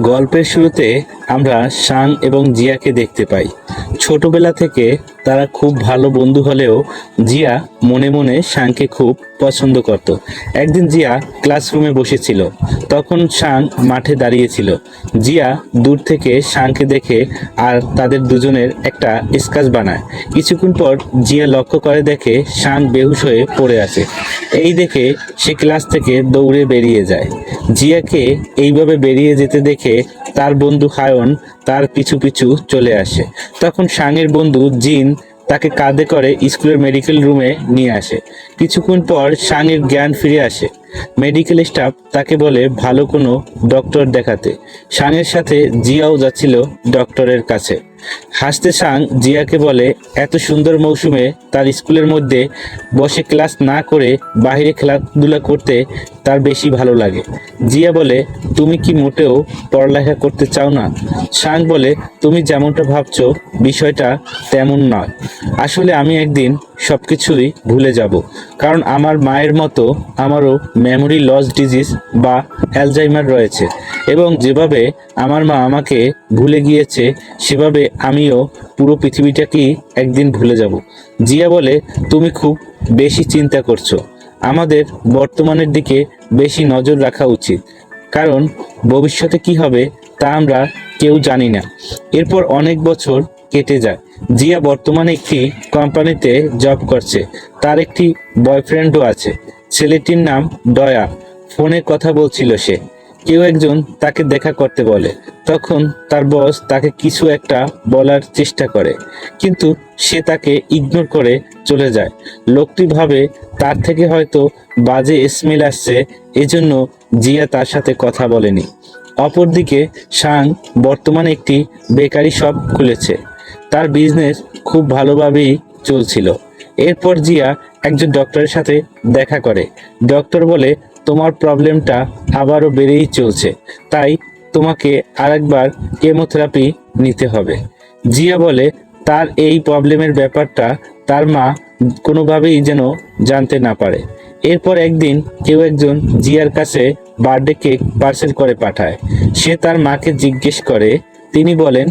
গল্পের শুরুতে আমরা শাং এবং জিয়াকে দেখতে পাই। ছোটবেলা থেকে তারা খুব ভালো বন্ধু হলেও জিয়া মনে মনে শাংকে খুব পছন্দ করত। একদিন জিয়া ক্লাসরুমে বসেছিল। তখন শাং মাঠে দাঁড়িয়েছিল। জিয়া দূর থেকে শাংকে দেখে আর তাদের দুজনের একটা স্কাচ বানায়। কিছুক্ষণ পর জিয়া লক্ষ্য করে দেখে শাং বেহুশ হয়ে পড়ে আছে। এই দেখে সে ক্লাস থেকে দৌড়ে বেরিয়ে যায়। জিয়াকে এইভাবে বেরিয়ে যেতে দেখে তার বন্ধু হায়ন তার পিছু পিছু চলে আসে। তখন সাংয়ের বন্ধু জিন তাকে কাঁধে করে স্কুলের মেডিকেল রুমে নিয়ে আসে। কিছুক্ষণ পর সাংয়ের জ্ঞান ফিরে আসে। মেডিকেল স্টাফ তাকে বলে, ভালো কোনো ডক্টর দেখাতে। সাংয়ের সাথে জিয়াও যাচ্ছিল ডক্টরের কাছে। হাসতে সাং জিয়াকে বলে, এত সুন্দর মৌসুমে তার স্কুলের মধ্যে বসে ক্লাস না করে বাইরে খেলাধুলা করতে তার বেশি ভালো লাগে। জিয়া বলে, তুমি কি মোটেও পড়ালেখা করতে চাও না? সাং বলে, তুমি যেমনটা ভাবছ, বিষয়টা তেমন নয়। আসলে আমি একদিন সব কিছুই ভুলে যাব, কারণ আমার মায়ের মতো আমারও মেমোরি লস ডিজিজ বা অ্যালজাইমার রয়েছে এবং যেভাবে আমার মা আমাকে ভুলে গিয়েছে, সেভাবে আমিও পুরো পৃথিবীটাকেই একদিন ভুলে যাব। জিয়া বলে, তুমি খুব বেশি চিন্তা করছ। আমাদের বর্তমানের দিকে বেশি নজর রাখা উচিত। কারণ ভবিষ্যতে কি হবে তা আমরা কেউ জানি না। এরপর অনেক বছর কেটে যায়। জিয়া বর্তমানে একটি কোম্পানিতে জব করছে। তার একটি বয়ফ্রেন্ডও আছে। ছেলেটির নাম দয়া ফোনে কথা বলছিল সে। কেউ একজন তাকে দেখা করতে বলে। তখন তার বস তাকে কিছু একটা বলার চেষ্টা করে, কিন্তু সে তাকে ইগনোর করে চলে যায়। লোকটি ভাবে তার থেকে হয়তো বাজে স্মেল আসছে, এজন্য জিয়া তার সাথে কথা বলেনি। অপরদিকে শাং বর্তমানে একটি বেকারি শপ খুলেছে। তার বিজনেস খুব ভালোভাবেই চলছিল। এরপর জিয়া একজন ডক্টরের সাথে দেখা করে। ডক্টর বলে তোমার প্রবলেমটা আবারও বেড়েই চলছে। তাই তোমাকে আরেকবার কেমোথেরাপি নিতে হবে। জিয়া বলে, তার এই প্রবলেমের ব্যাপারটা তার মা কোনোভাবেই যেন জানতে না পারে। এরপর একদিন কেউ একজন জিয়ার কাছে বার্থডে কেক পার্সেল করে পাঠায়। সে তার মাকে জিজ্ঞেস করে তিনি বলেন,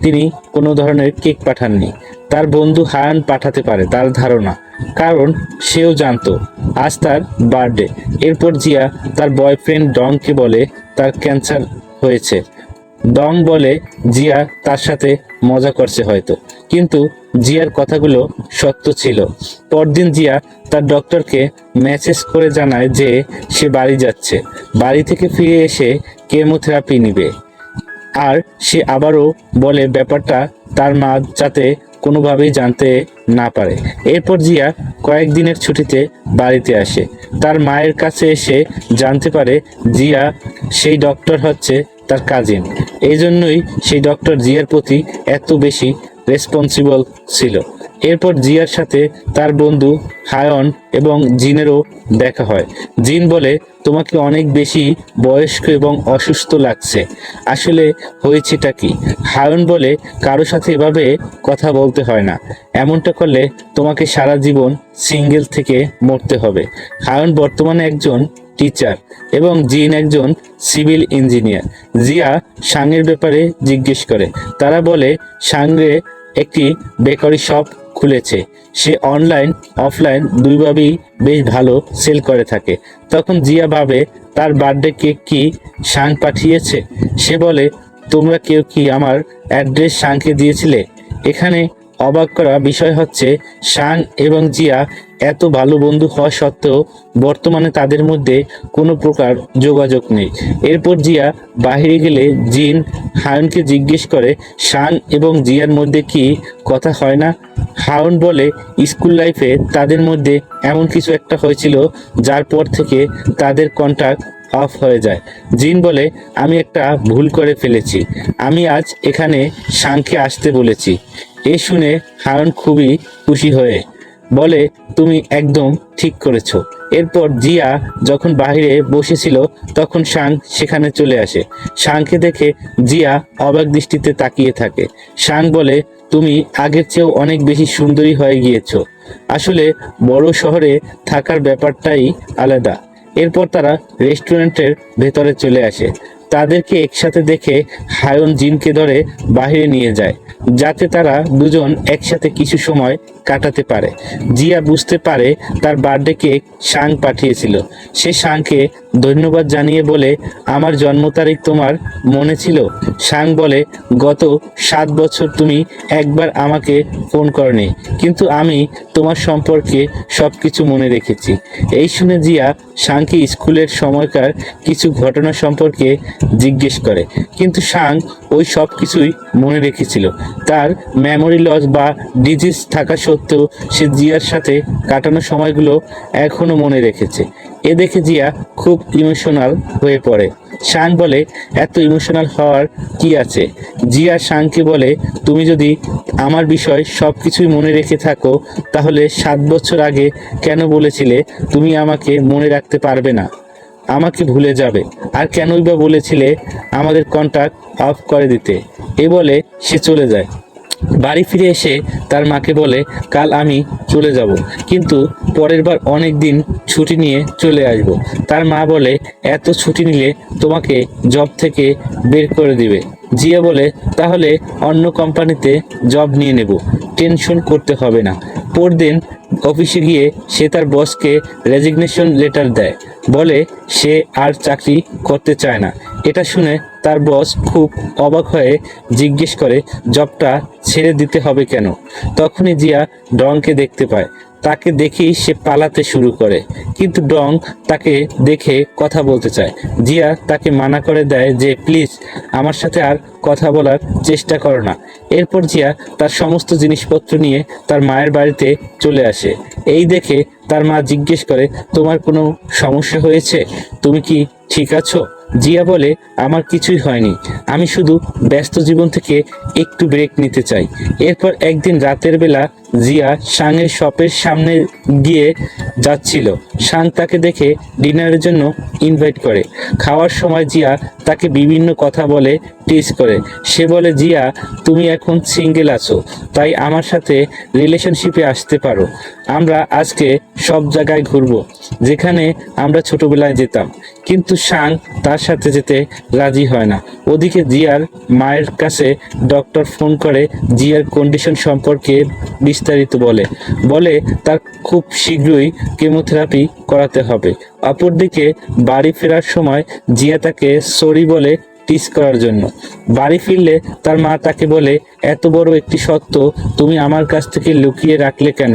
তিনি কোনো ধরনের কেক পাঠাননি। তার বন্ধু হায়ান পাঠাতে পারে, তার ধারণা। কারণ সেও জানতো, আজ তার বার্থডে। এরপর জিয়া তার বয়ফ্রেন্ড ডংকে বলে তার ক্যান্সার হয়েছে। ডং বলে, জিয়া তার সাথে মজা করছে হয়তো। কিন্তু জিয়ার কথাগুলো সত্য ছিল। পরদিন জিয়া তার ডক্টরকে মেসেজ করে জানায় যে সে বাড়ি যাচ্ছে। বাড়ি থেকে ফিরে এসে কেমোথেরাপি নিবে। আর সে আবারও বলে ব্যাপারটা তার মা যাতে কোনোভাবেই জানতে না পারে। এরপর জিয়া কয়েকদিনের ছুটিতে বাড়িতে আসে। তার মায়ের কাছে এসে জানতে পারে জিয়া সেই ডক্টর হচ্ছে তার কাজিন এই জন্যই সেই ডক্টর জিয়ার প্রতি এত বেশি রেসপন্সিবল ছিল। এরপর জিয়ার সাথে তার বন্ধু হায়ন এবং জিনেরও দেখা হয়। জিন বলে, তোমাকে অনেক বেশি বয়স্ক এবং অসুস্থ লাগছে। আসলে হয়েছেটা কি? হায়ন বলে, কারও সাথে এভাবে কথা বলতে হয় না। এমনটা করলে তোমাকে সারা জীবন সিঙ্গেল থেকে মরতে হবে। হায়ন বর্তমানে একজন টিচার এবং জিন একজন সিভিল ইঞ্জিনিয়ার। জিয়া সাংয়ের ব্যাপারে জিজ্ঞেস করে। তারা বলে সাংরে একটি বেকারি শপ খুলেছে। সে অনলাইন অফলাইন দুইভাবেই বেশ ভালো সেল করে থাকে। তখন জিয়া ভাবে, তার বার্থডে কেক কি শাং পাঠিয়েছে? সে বলে, তোমরা কেউ কি আমার অ্যাড্রেস শাংকে দিয়েছিলে? এখানে অবাক করা বিষয় হচ্ছে শাং এবং জিয়া এত ভালো বন্ধু হওয়া সত্ত্বেও বর্তমানে তাদের মধ্যে কোনো প্রকার যোগাযোগ নেই। এরপর জিয়া বাহিরে গেলে জিন হায়নকে জিজ্ঞেস করে শাং এবং জিয়ার মধ্যে কি কথা হয় না? হায়ন বলে, স্কুল লাইফে তাদের মধ্যে এমন কিছু একটা হয়েছিল যার পর থেকে তাদের কন্ট্যাক্ট অফ হয়ে যায়। জিন বলে, আমি একটা ভুল করে ফেলেছি। আমি আজ এখানে শাংকে আসতে বলেছি। এ শুনে হায়ন খুবই খুশি হয়ে বলে, তুমি একদম ঠিক করেছ। এরপর জিয়া যখন বাইরে বসেছিল, তখন শাং সেখানে চলে আসে। শাংকে দেখে জিয়া অবাক দৃষ্টিতে তাকিয়ে থাকে। শাং বলে, তুমি আগের চেয়েও অনেক বেশি সুন্দরী হয়ে গিয়েছো। আসলে বড় শহরে থাকার ব্যাপারটাই আলাদা। এরপর তারা রেস্টুরেন্টের ভেতরে চলে আসে। তাদেরকে একসাথে দেখে হায়ন জিনকে ধরে বাহিরে নিয়ে যায়, যাতে তারা দুজন একসাথে কিছু সময় কাটাতে পারে। জিয়া বুঝতে পারে তার বার্থডে শাং পাঠিয়েছিল। সে শাংকে ধন্যবাদ জানিয়ে বলে, আমার জন্ম তারিখ তোমার মনে ছিল? শাং বলে, গত সাত বছর তুমি একবার আমাকে ফোন করনি, কিন্তু আমি তোমার সম্পর্কে সব কিছু মনে রেখেছি। এই শুনে জিয়া শাংকে স্কুলের সময়কার কিছু ঘটনা সম্পর্কে জিজ্ঞেস করে। কিন্তু শাং ওই সব কিছুই মনে রেখেছিল। তার মেমোরি লস বা ডিজিজ থাকা সত্ত্বেও সে জিয়ার সাথে কাটানো সময়গুলো এখনও মনে রেখেছে। এ দেখে জিয়া খুব ইমোশনাল হয়ে পড়ে। শাং বলে, এত ইমোশনাল হওয়ার কি আছে? জিয়া শাংকে বলে, তুমি যদি আমার বিষয় সব কিছুই মনে রেখে থাকো, তাহলে সাত বছর আগে কেন বলেছিলে তুমি আমাকে মনে রাখতে পারবে না? আমাকে ভুলে যাবে। আর কেনই বা বলেছিলে আমাদের কন্ট্যাক্ট অফ করে দিতে? এ বলে সে চলে যায়। বাড়ি ফিরে এসে তার মাকে বলে, কাল আমি চলে যাব। কিন্তু পরের বার অনেক দিন ছুটি নিয়ে চলে আসব। তার মা বলে, এত ছুটি নিলে তোমাকে জব থেকে বের করে দিবে। জিয়া বলে, তাহলে অন্য কোম্পানিতে জব নিয়ে নেব। টেনশন করতে হবে না। পরদিন অফিসে গিয়ে সে তার বসকে রেজিগনেশন লেটার দেয়। বলে সে আর চাকরি করতে চায় না। এটা শুনে তার বস খুব অবাক হয়ে জিজ্ঞেস করে, জবটা ছেড়ে দিতে হবে কেন? তখনই জিয়া ডংকে দেখতে পায়। তাকে দেখেই সে পালাতে শুরু করে। কিন্তু ডং তাকে দেখে কথা বলতে চায়। জিয়া তাকে মানা করে দেয় যে, প্লিজ, আমার সাথে আর কথা বলার চেষ্টা করো না। এরপর জিয়া তার সমস্ত জিনিসপত্র নিয়ে তার মায়ের বাড়িতে চলে আসে। এই দেখে তার মা জিজ্ঞেস করে, তোমার কোনো সমস্যা হয়েছে? তুমি কি ঠিক আছো? জিয়া বলে, আমার কিছুই হয়নি। আমি শুধু ব্যস্ত জীবন থেকে একটু ব্রেক নিতে চাই। এরপর একদিন রাতের বেলা জিয়া সাংয়ের শপের সামনে গিয়ে যাচ্ছিল। সাং তাকে দেখে ডিনারের জন্য ইনভাইট করে। খাওয়ার সময় জিয়া তাকে বিভিন্ন কথা বলে টিজ করে। সে বলে, জিয়া, তুমি এখন সিঙ্গেল আছো, তাই আমার সাথে রিলেশনশিপে আসতে পারো। আমরা আজকে সব জায়গায় ঘুরবো, যেখানে আমরা ছোটবেলায় যেতাম। কিন্তু শাং তার সাথে যেতে রাজি হয় না। ওদিকে জিয়ার মায়ের কাছে ডক্টর ফোন করে জিয়ার কন্ডিশন সম্পর্কে বিস্তারিত বলে। বলে তার খুব শীঘ্রই কেমোথেরাপি করাতে হবে। অপরদিকে বাড়ি ফেরার সময় জিয়া তাকে সরি বলে টিস করার জন্য। বাড়ি ফিরলে তার মা তাকে বলে, এত বড় একটি সত্য তুমি আমার কাছ থেকে লুকিয়ে রাখলে কেন?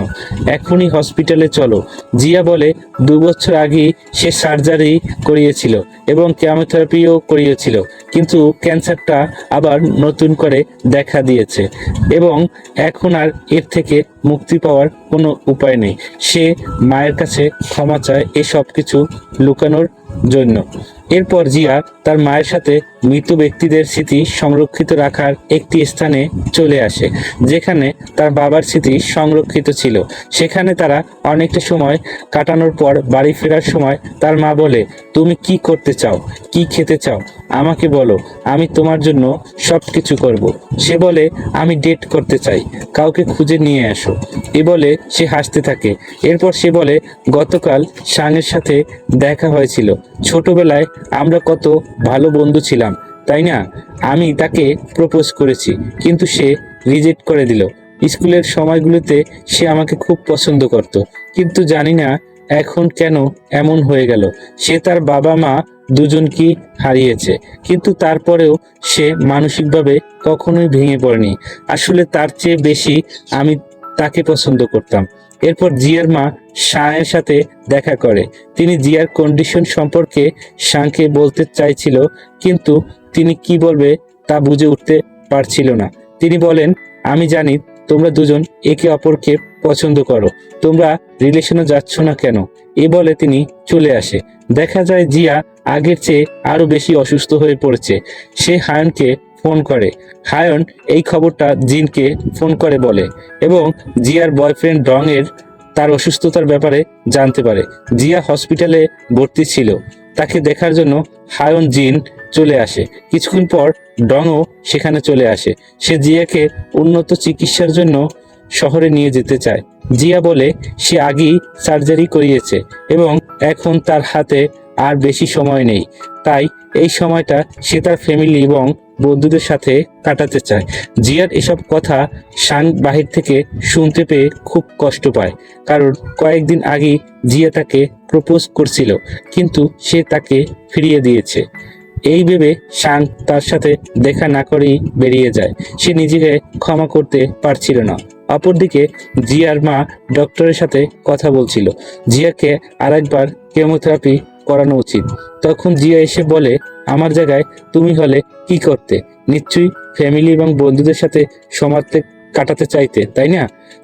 এখনই হসপিটালে চলো। জিয়া বলে, দু বছর আগেই সে সার্জারি করিয়েছিল এবং কেমোথেরাপিও করিয়েছিল, কিন্তু ক্যান্সারটা আবার নতুন করে দেখা দিয়েছে এবং এখন আর এর থেকে মুক্তি পাওয়ার কোনো উপায় নেই। সে মায়ের কাছে ক্ষমা চায় এসব কিছু লুকানোর জন্য। এরপর জিয়া তার মায়ের সাথে মৃত ব্যক্তিদের স্মৃতি সংরক্ষিত রাখার একটি স্থানে চলে আসে, যেখানে তার বাবার স্মৃতি সংরক্ষিত ছিল। সেখানে তারা অনেকটা সময় কাটানোর পর বাড়ি ফেরার সময় তার মা বলে, তুমি কি করতে চাও? কি খেতে চাও? আমাকে বলো, আমি তোমার জন্য সব কিছু করব। সে বলে, আমি ডেট করতে চাই, কাউকে খুঁজে নিয়ে আসো। এ বলে সে হাসতে থাকে। এরপর সে বলে, গতকাল সাংয়ের সাথে দেখা হয়েছিল। ছোটবেলায় আমরা কত ভালো বন্ধু ছিলাম, তাই না? আমি তাকে প্রপোজ করেছি, কিন্তু সে রিজেক্ট করে দিল। স্কুলের সময়গুলোতে সে আমাকে খুব পছন্দ করত, কিন্তু জানি না এখন কেন এমন হয়ে গেল। সে তার বাবা মা দুজনকেই হারিয়েছে, কিন্তু তারপরেও সে মানসিকভাবে কখনোই ভেঙে পড়েনি। আসলে তার চেয়ে বেশি আমি তাকে পছন্দ করতাম। এরপর জিয়ার মা শাহের সাথে দেখা করে। তিনি জিয়ার কন্ডিশন সম্পর্কে শাংকে বলতে চাইছিল, কিন্তু তিনি কি বলবে তা বুঝে উঠতে পারছিল না। তিনি বলেন, আমি জানি তোমরা দুজন একে অপরকে পছন্দ করো। তোমরা রিলেশনে যাচ্ছ না কেন? এ বলে তিনি চলে আসে। দেখা যায় জিয়া আগের চেয়ে আরও বেশি অসুস্থ হয়ে পড়েছে। সে হায়নকে ফোন করে। হায়ন এই খবরটা জিনকে ফোন করে বলে এবং জিয়ার বয়ফ্রেন্ড ডং এর তার অসুস্থতার ব্যাপারে জানতে পারে। জিয়া হসপিটালে ভর্তি ছিল। তাকে দেখার জন্য হায়ন জিন চলে আসে। কিছুক্ষণ পর ডংও সেখানে চলে আসে। সে জিয়াকে উন্নত চিকিৎসার জন্য শহরে নিয়ে যেতে চায়। জিয়া বলে, সে আগেই সার্জারি করিয়েছে এবং এখন তার হাতে আর বেশি সময় নেই। তাই এই সময়টা সে তার ফ্যামিলি এবং বন্ধুদের সাথে কাটাতে চায়। জিয়ার এসব কথা শান বাহির থেকে শুনতে পেয়ে খুব কষ্ট পায়। কারণ কয়েকদিন আগে জিয়া তাকে প্রপোজ করছিল, কিন্তু সে তাকে ফিরিয়ে দিয়েছে। এই ভেবে শান তার সাথে দেখা না করেই বেরিয়ে যায়। সে নিজেকে ক্ষমা করতে পারছিল না। অপরদিকে জিয়ার মা ডক্টরের সাথে কথা বলছিল। জিয়াকে আরেকবার কেমোথেরাপি করানো উচিত। তখন জিয়া এসে বলে, আমার জায়গায় তুমি হলে কি করতে? নিশ্চয়ই ফ্যামিলি এবং বন্ধুদের সাথে সময় কাটাতে চাইতে, তাই না?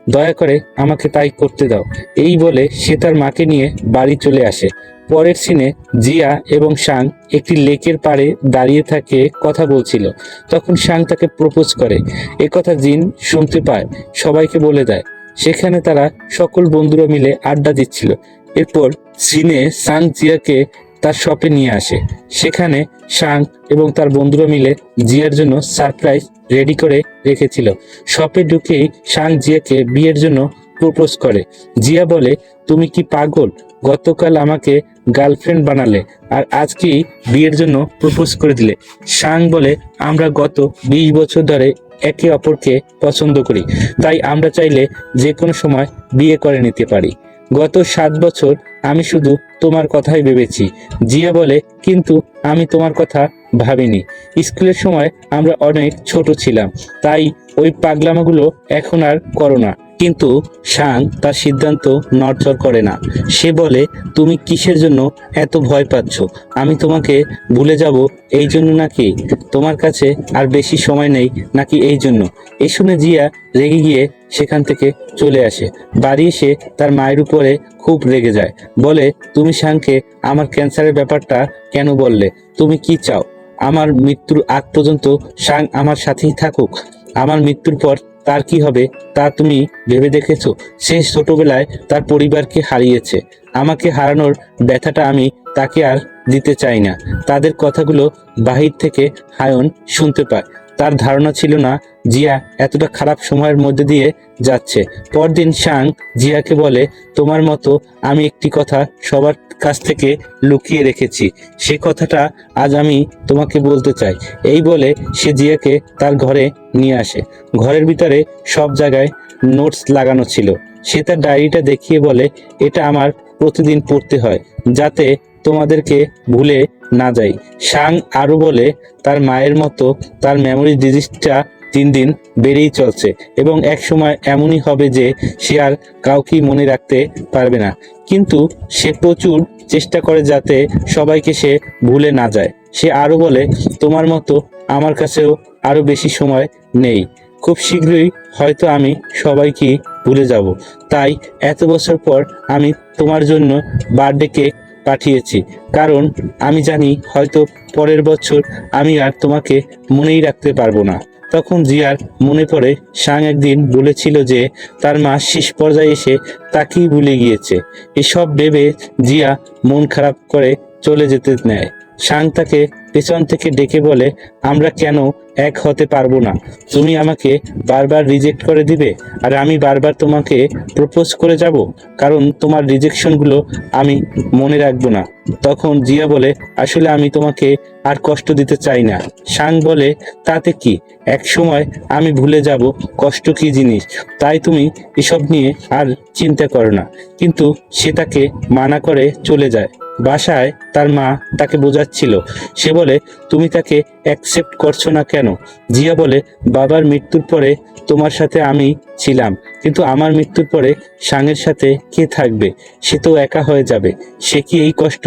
দয়া করে আমাকে তাই করতে দাও। এই বলে সে তার মাকে নিয়ে বাড়ি চলে আসে। পরের সিনে জিয়া এবং শাং একটি লেকের পাড়ে দাঁড়িয়ে থাকে, কথা বলছিল। তখন শাং তাকে প্রপোজ করে। একথা জিন শুনতে পায়, সবাইকে বলে দেয়। সেখানে তারা সকল বন্ধুরা মিলে আড্ডা দিচ্ছিল। এরপর সিনে সাং জিয়াকে তার শপে নিয়ে আসে। সেখানে সাং এবং তার বন্ধুরা মিলে জিয়ার জন্য সারপ্রাইজ রেডি করে রেখেছিল। শপে ঢুকেই সাং জিয়াকে বিয়ের জন্য প্রপোজ করে। জিয়া বলে, তুমি কি পাগল? গতকাল আমাকে গার্লফ্রেন্ড বানালে আর আজকেই বিয়ের জন্য প্রপোজ করে দিলে। সাং বলে, আমরা গত বিশ বছর ধরে একে অপরকে পছন্দ করি। তাই আমরা চাইলে যে কোনো সময় বিয়ে করে নিতে পারি। গত সাত বছর আমি শুধু তোমার কথাই ভেবেছি। জিয়া বলে, কিন্তু আমি তোমার কথা ভাবিনি। স্কুলের সময় আমরা অনেক ছোট ছিলাম, তাই ওই পাগলামাগুলো এখন আর করো না। কিন্তু শাং তার সিদ্ধান্ত নড়চড় করে না। সে বলে, তুমি কিসের জন্য এত ভয় পাচ্ছ? আমি তোমাকে ভুলে যাব এই জন্য নাকি? তোমার কাছে আর বেশি সময় নেই নাকি এই জন্য? এই শুনে জিয়া রেগে গিয়ে সেখান থেকে চলে আসে। বাড়ি এসে তার মায়ের উপরে খুব রেগে যায়। বলে, তুমি শাংকে আমার ক্যান্সারের ব্যাপারটা কেন বললে? তুমি কি চাও? আমার মৃত্যুর আগ পর্যন্ত শাং আমার সাথেই থাকুক। আমার মৃত্যুর পর তার কি হবে তা তুমি ভেবে দেখেছ? সে ছোটবেলায় তার পরিবারকে হারিয়েছে। আমাকে হারানোর ব্যথাটা আমি তাকে আর দিতে চাই না। তাদের কথাগুলো বাহির থেকে হায়ন শুনতে পায়। তার ধারণা ছিল না জিয়া এতটা খারাপ সময়ের মধ্যে দিয়ে যাচ্ছে। পরদিন শাং জিয়াকে বলে, তোমার মতো আমি একটি কথা সবার কাছ থেকে লুকিয়ে রেখেছি। সে কথাটা আজ আমি তোমাকে বলতে চাই। এই বলে সে জিয়াকে তার ঘরে নিয়ে আসে। ঘরের ভিতরে সব জায়গায় নোটস লাগানো ছিল। সে তার ডায়েরিটা দেখিয়ে বলে, এটা আমার প্রতিদিন পড়তে হয়, যাতে তোমাদেরকে ভুলে না যাই। সাং আরও বলে, তার মায়ের মতো তার মেমোরি ডিজিজটা দিন দিন বেড়েই চলছে এবং এক সময় এমনই হবে যে সে আর কাউকেই মনে রাখতে পারবে না। কিন্তু সে প্রচুর চেষ্টা করে যাতে সবাইকে সে ভুলে না যায়। সে আরও বলে, তোমার মতো আমার কাছেও আরও বেশি সময় নেই। খুব শীঘ্রই হয়তো আমি সবাইকে ভুলে যাব। তাই এত বছর পর আমি তোমার জন্য বার্থডে কেক পাঠিয়েছি। কারণ আমি জানি হয়তো পরের বছর আমি আর তোমাকে মনেই রাখতে পারব না। তখন জিয়ার মনে পড়ে সাং একদিন বলেছিল যে তার মা শেষ পর্যায়ে এসে তাকেই ভুলে গিয়েছে। এসব ভেবে জিয়া মন খারাপ করে চলে যেতে নেয়। সাং তাকে পেছন থেকে ডেকে বলে, আমরা কেন এক হতে পারব না? তুমি আমাকে বারবার রিজেক্ট করে দিবে, আর আমি বারবার তোমাকে প্রপোজ করে যাব, কারণ তোমার রিজেকশনগুলো আমি মনে রাখব না। তখন জিয়া বলে, আসলে আমি তোমাকে আর কষ্ট দিতে চাই না। সাং বলে, তাতে কি? এক সময় আমি ভুলে যাব কষ্ট কি জিনিস, তাই তুমি এসব নিয়ে আর চিন্তা করো না। কিন্তু সে তাকে মানা করে চলে যায়। বাসায় তার মা তাকে বোঝাচ্ছিল। সে বলে, তুমি তাকে অ্যাকসেপ্ট করছ না কেন? জিয়া বলে, বাবার মৃত্যুর পরে তোমার সাথে আমি ছিলাম, কিন্তু আমার মৃত্যুর পরে সাঙের সাথে কে থাকবে? সে তো একা হয়ে যাবে। সে কি এই কষ্ট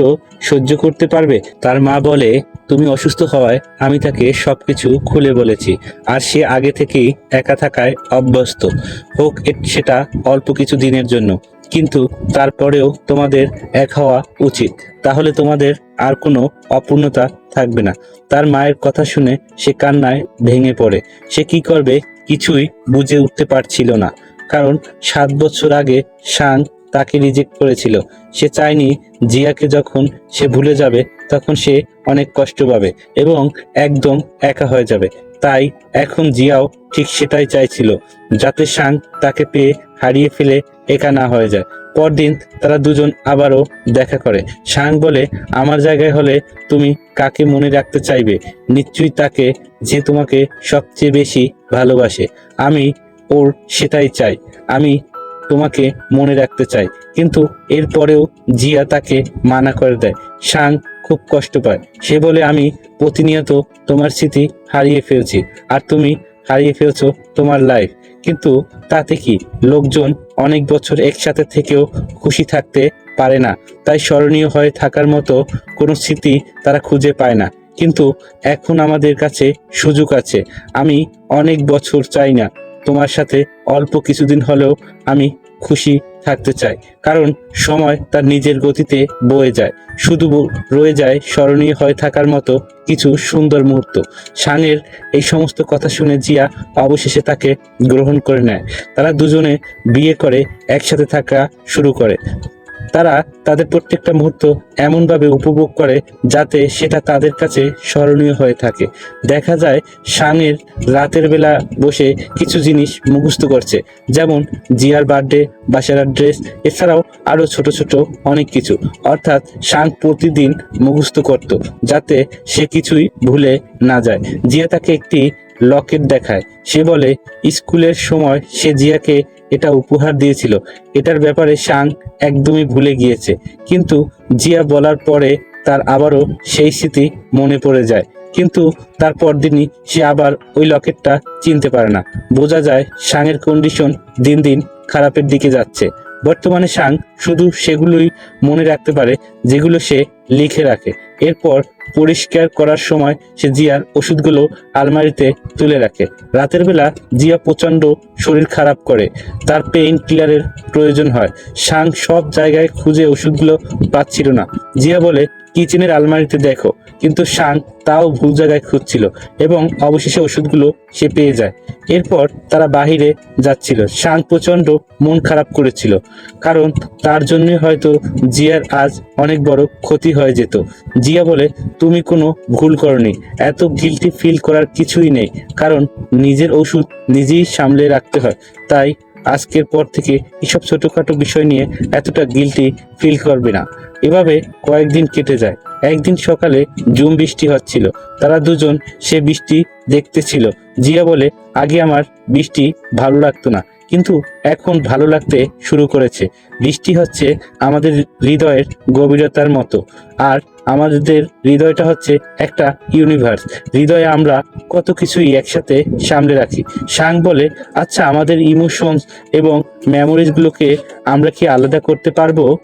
সহ্য করতে পারবে? তার মা বলে, তুমি অসুস্থ হওয়ায় আমি তাকে সবকিছু খুলে বলেছি, আর সে আগে থেকেই একা থাকায় অভ্যস্ত। হোক সেটা অল্প কিছু দিনের জন্য। কিন্তু তারপরেও তোমাদের এক হওয়া উচিত। তাহলে তোমাদের আর কোনো অপূর্ণতা থাকবে না। তার মায়ের কথা শুনে সে কান্নায় ভেঙে পড়ে। সে কি করবে কিছুই বুঝে উঠতে পারছিল না। কারণ সাত বছর আগে শান তাকে রিজেক্ট করেছিল। সে চায়নি জিয়াকে যখন সে ভুলে যাবে, তখন সে অনেক কষ্ট পাবে এবং একদম একা হয়ে যাবে। তাই এখন জিয়াও ঠিক সেটাই চাইছিল, যাতে শাং তাকে পেয়ে হারিয়ে ফেলে একা না হয়ে যায়। পরদিন তারা দুজন আবারও দেখা করে। শাং বলে, আমার জায়গায় হলে তুমি কাকে মনে রাখতে চাইবে? নিশ্চয়ই তাকে যে তোমাকে সবচেয়ে বেশি ভালোবাসে। আমি ওর সেটাই চাই। আমি তোমাকে মনে রাখতে চাই কিন্তু এরপরেও জিয়া তাকে মানা করে দেয়। শাং খুব কষ্ট পায়। সে বলে, আমি প্রতিনিয়ত তোমার স্মৃতি হারিয়ে ফেলছি আর তুমি হারিয়ে ফেলছো তোমার লাইফ কিন্তু তাতে কি? লোকজন অনেক বছর একসাথে থেকেও খুশি থাকতে পারে না। তাই স্মরণীয় হয়ে থাকার মতো কোনো স্মৃতি তারা খুঁজে পায় না। কিন্তু এখন আমাদের কাছে সুযোগ আছে। আমি অনেক বছর চাই না। তোমার সাথে অল্প কিছুদিন হলেও আমি খুশি থাকতে চাই। কারণ সময় তার নিজের গতিতে বয়ে যায়। শুধু রয়ে যায় স্মরণীয় হয়ে থাকার মতো কিছু সুন্দর মুহূর্ত। শানের এই সমস্ত কথা শুনে জিয়া অবশেষে তাকে গ্রহণ করে নেয়। তারা দুজনে বিয়ে করে, একসাথে থাকা শুরু করে। তারা তাদের প্রত্যেকটা মুহূর্ত এমনভাবে উপভোগ করে যাতে সেটা তাদের কাছে স্মরণীয় হয়ে থাকে। দেখা যায় শানের রাতের বেলা বসে কিছু জিনিস মুখস্থ করছে, যেমন জিয়ার বার্থডে, বাসার ড্রেস এছাড়াও আরও ছোট ছোট অনেক কিছু। অর্থাৎ শান প্রতিদিন মুখস্থ করত, যাতে সে কিছুই ভুলে না যায়। জিয়া তাকে একটি লকেট দেখায়। সে বলে, স্কুলের সময় সে জিয়াকে এটা উপহার দিয়েছিল। এটার ব্যাপারে শাং একদমই ভুলে গিয়েছে। কিন্তু জিয়া বলার পরে তার আবারও সেই স্মৃতি মনে পড়ে যায়। কিন্তু তার পরদিনই সে আবার ওই লকেটটা চিনতে পারে না। বোঝা যায় শাংয়ের কন্ডিশন দিন দিন খারাপের দিকে যাচ্ছে। বর্তমানে শাং শুধু সেগুলোই মনে রাখতে পারে যেগুলো সে লিখে রাখে। এরপর পরিষ্কার করার সময় সে জিয়ার ওষুধগুলো আলমারিতে তুলে রাখে। রাতের বেলা জিয়া প্রচণ্ড শরীর খারাপ করে। তার পেইন কিলারের প্রয়োজন হয়। শাং সব জায়গায় খুঁজে ওষুধগুলো পাচ্ছিল না। জিয়া বলে, কিচেনের আলমারিতে দেখো। কিন্তু শাং তাও ভুল জায়গায় খুঁজছিল এবং অবশেষে ওষুধগুলো সে পেয়ে যায়। এরপর তারা বাহিরে যাচ্ছিল। শাং প্রচণ্ড মন খারাপ করেছিল, কারণ তার জন্য হয়তো জিয়ার আজ অনেক বড় ক্ষতি হয়ে যেত। জিয়া বলে, তুমি কোনো ভুল করনি। এত গিলটি ফিল করার কিছুই নেই, কারণ নিজের ওষুধ নিজেই সামলে রাখতে হয়। তাই আজকের পর থেকে এসব ছোটোখাটো বিষয় নিয়ে এতটা গিলটি ফিল করবে না। এভাবে কয়েকদিন কেটে যায়। একদিন সকালে জুম বৃষ্টি হচ্ছিল। তারা দুজন সে বৃষ্টি দেখতেছিল। জিয়া বলে, আগে আমার বৃষ্টি ভালো লাগতো না, কিন্তু এখন ভালো লাগতে শুরু করেছে। বৃষ্টি হচ্ছে আমাদের হৃদয়ের গভীরতার মতো। আর আমাদের হৃদয়টা হচ্ছে একটা ইউনিভার্স হৃদয়ে আমরা কত কিছুই একসাথে সামলে রাখি। সাং বলে আচ্ছা আমাদের ইমোশনস এবং মেমোরিজগুলোকে আমরা কি আলাদা করতে পারব?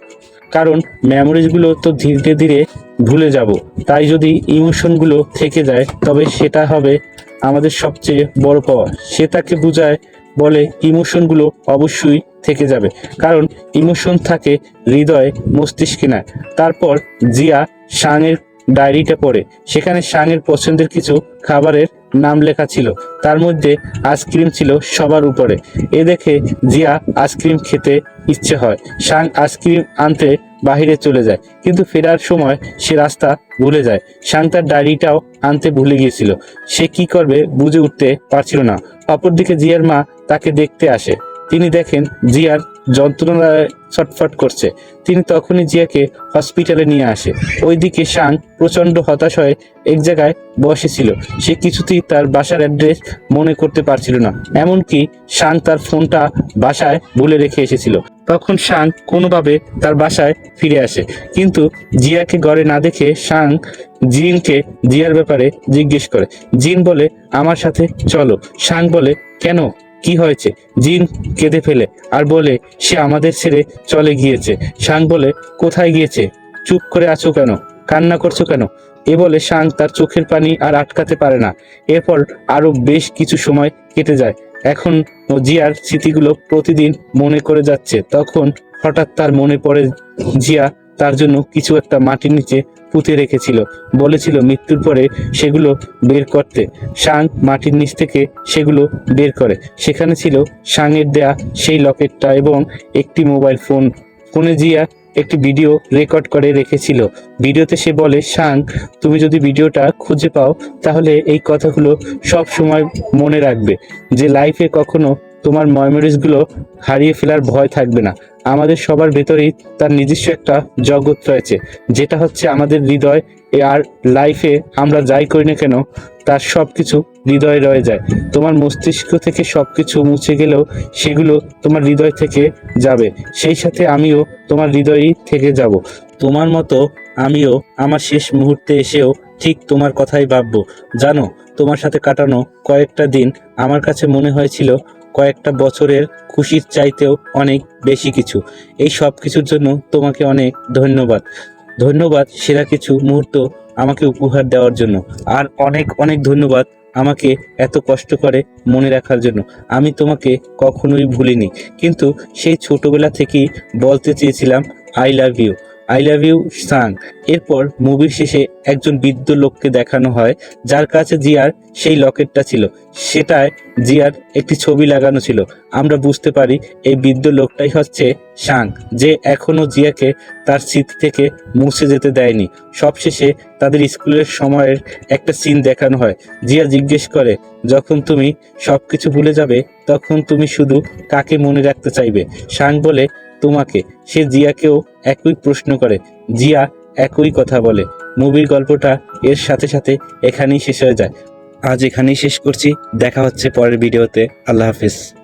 কারণ মেমোরিজগুলো তো ধীরে ধীরে ভুলে যাব। তাই যদি ইমোশনগুলো থেকে যায়, তবে সেটা হবে আমাদের সবচেয়ে বড় পাওয়া। সে তাকে বোঝায়, বলে ইমোশনগুলো অবশ্যই থেকে যাবে। কারণ ইমোশন থাকে হৃদয়ে মস্তিষ্কে না তারপর জিয়া শানের ডায়েরিটা পড়ে। সেখানে শানের পছন্দের কিছু খাবারের নাম লেখা ছিল। তার মধ্যে আইসক্রিম ছিল সবার উপরে। এ দেখে জিয়া আইসক্রিম খেতে ইচ্ছে হয়। শাং আইসক্রিম আনতে বাহিরে চলে যায়, কিন্তু ফেরার সময় সে রাস্তা ভুলে যায়। শাং তার ডায়েরিটাও আনতে ভুলে গিয়েছিল। সে কি করবে বুঝে উঠতে পারছিল না। অপরদিকে জিয়ার মা তাকে দেখতে আসে। তিনি দেখেন জিয়ার যন্ত্রণায় ছটফট করছে। তিনি তখনই জিয়াকে হসপিটালে নিয়ে আসে। ওইদিকে শাং প্রচণ্ড হতাশ হয়ে এক জায়গায় বসেছিল সে কিছুতেই তার বাসার অ্যাড্রেস মনে করতে পারছিল না। এমনকি শাং তার ফোনটা বাসায় ভুলে রেখে এসেছিল। তখন শাং কোনোভাবে তার বাসায় ফিরে আসে। কিন্তু জিয়াকে ঘরে না দেখে শাং জিনকে জিয়ার ব্যাপারে জিজ্ঞেস করে। জিন বলে, আমার সাথে চলো। শাং বলে, কেন? কি হয়েছে? জিন কেঁদে ফেলে আর বলে, সে আমাদের ছেড়ে চলে গিয়েছে। শাং বলে, কোথায় গিয়েছে? চুপ করে আছো কেন? কান্না করছ কেন? এ বলে শাং তার চোখের পানি আর আটকাতে পারে না। এরপর আরও বেশ কিছু সময় কেটে যায়। এখন জিয়ার স্মৃতিগুলো প্রতিদিন মনে করে যাচ্ছে। তখন হঠাৎ তার মনে পড়ে জিয়া তার জন্য কিছু একটা মাটির নিচে পুঁতে রেখেছিল। বলেছিল, মৃত্যুর পরে সেগুলো বের করতে। শাং মাটির নিচ থেকে সেগুলো বের করে। সেখানে ছিল শাংয়ের দেয়া সেই লকেটটা এবং একটি মোবাইল ফোন। ফোনে জিয়া একটি ভিডিও রেকর্ড করে রেখেছিল। ভিডিওতে সে বলে, শাং, তুমি যদি ভিডিওটা খুঁজে পাও, তাহলে এই কথাগুলো সব সময় মনে রাখবে যে, লাইফে কখনো তোমার মেমোরিজগুলো হারিয়ে ফেলার ভয় থাকবে না। আমাদের সবার ভেতরেই তার নিজস্ব একটা জগৎ রয়েছে, যেটা হচ্ছে আমাদের হৃদয়। আর লাইফে আমরা যাই করি না কেন, তার সব কিছু হৃদয়ে রয়ে যায়। তোমার মস্তিষ্ক থেকে সব কিছু মুছে গেলেও সেগুলো তোমার হৃদয় থেকে যাবে। সেই সাথে আমিও তোমার হৃদয়েই থেকে যাব। তোমার মতো আমিও আমার শেষ মুহূর্তে এসেও ঠিক তোমার কথাই ভাববো। জানো, তোমার সাথে কাটানো কয়েকটা দিন আমার কাছে মনে হয়েছিল কয়েকটা বছরের খুশির চাইতেও অনেক বেশি কিছু। এই সব কিছুর জন্য তোমাকে অনেক ধন্যবাদ। ধন্যবাদ সেরা কিছু মুহূর্ত আমাকে উপহার দেওয়ার জন্য। আর অনেক অনেক ধন্যবাদ আমাকে এত কষ্ট করে মনে রাখার জন্য। আমি তোমাকে কখনোই ভুলিনি। কিন্তু সেই ছোটবেলা থেকেই বলতে চেয়েছিলাম I love you I love you song এরপর মুভির শেষে একজন বৃদ্ধ লোককে দেখানো হয়, যার কাছে জিয়ার সেই লকেটটা ছিল। সেটায় জিয়ার একটি ছবি লাগানো ছিল। আমরা বুঝতে পারি এই বৃদ্ধ লোকটাই হচ্ছে শাং যে এখনও জিয়াকে তার স্মৃতি থেকে মুছে যেতে দেয়নি। সবশেষে তাদের স্কুলের সময়ের একটা সিন দেখানো হয়। জিয়া জিজ্ঞেস করে, যখন তুমি সবকিছু ভুলে যাবে, তখন তুমি শুধু কাকে মনে রাখতে চাইবে? শাং বলে তোমাকে, সে জিয়াকেও একই প্রশ্ন করে। জিয়া একই কথা বলে। মুভির গল্পটা এর সাথে সাথে এখানেই শেষ হয়ে যায়। আজ এখানেই শেষ করছি। দেখা হচ্ছে পরের ভিডিওতে। আল্লাহ হাফিজ।